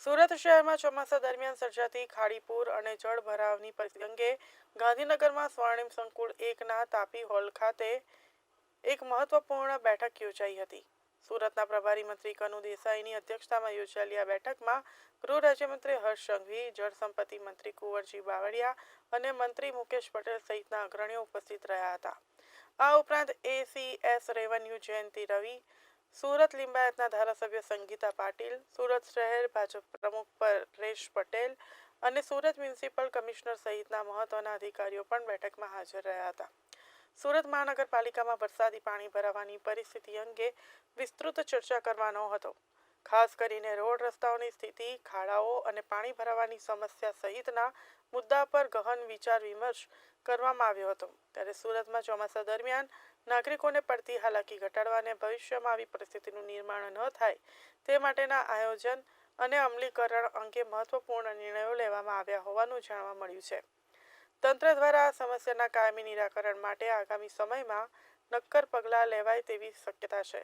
સુરત શહેરમાં ચોમાસા દરમિયાન સર્જાતી ખાડીપુર અને જળ ભરાવની પરિસ્થિતિ અંગે ગાંધીનગરમાં સ્વર્ણિમ સંકુલ એકના તાપી હોલ ખાતે એક મહત્વપૂર્ણ બેઠક યોજાઈ હતી. સુરતના પ્રભારી મંત્રી કનુ દેસાઈની અધ્યક્ષતામાં યોજાયેલી આ બેઠકમાં ગૃહ રાજ્યમંત્રી હર્ષ સંઘવી, જળ સંપત્તિ મંત્રી કુંવરજી બાવળિયા અને મંત્રી મુકેશ પટેલ સહિતના અગ્રણીઓ ઉપસ્થિત રહ્યા હતા. આ ઉપરાંત એસીએસ રેવન્યુ જયંતિ રવિ સુરત લિંબાયતના ધારાસભ્ય સંગીતા પાટીલ, સુરત શહેર ભાજપ પ્રમુખ પરેશ પટેલ અને સુરત મ્યુનિસિપલ કમિશનર સહિતના મહત્વના અધિકારીઓ પણ બેઠકમાં હાજર રહ્યા હતા. સુરત મહાનગરપાલિકામાં વરસાદી પાણી ભરાવાની પરિસ્થિતિ અંગે વિસ્તૃત ચર્ચા કરવાનો હતો. ખાસ કરીને રોડ રસ્તાઓની સ્થિતિ, ખાડાઓ અને પાણી ભરાવાની સમસ્યા સહિતના મુદ્દા પર ગહન વિચાર વિમર્શ કરવામાં આવ્યો હતો. ત્યારે સુરતમાં ચોમાસા દરમિયાન નાગરિકોને પડતી હાલાકી ઘટાડવા અને ભવિષ્યમાં આવી પરિસ્થિતિનું નિર્માણ ન થાય તે માટેના આયોજન અને અમલીકરણ અંગે મહત્વપૂર્ણ નિર્ણયો લેવામાં આવ્યા હોવાનું જાણવા મળ્યું છે. તંત્ર દ્વારા આ સમસ્યાના કાયમી નિરાકરણ માટે આગામી સમયમાં નક્કર પગલાં લેવાય તેવી શક્યતા છે.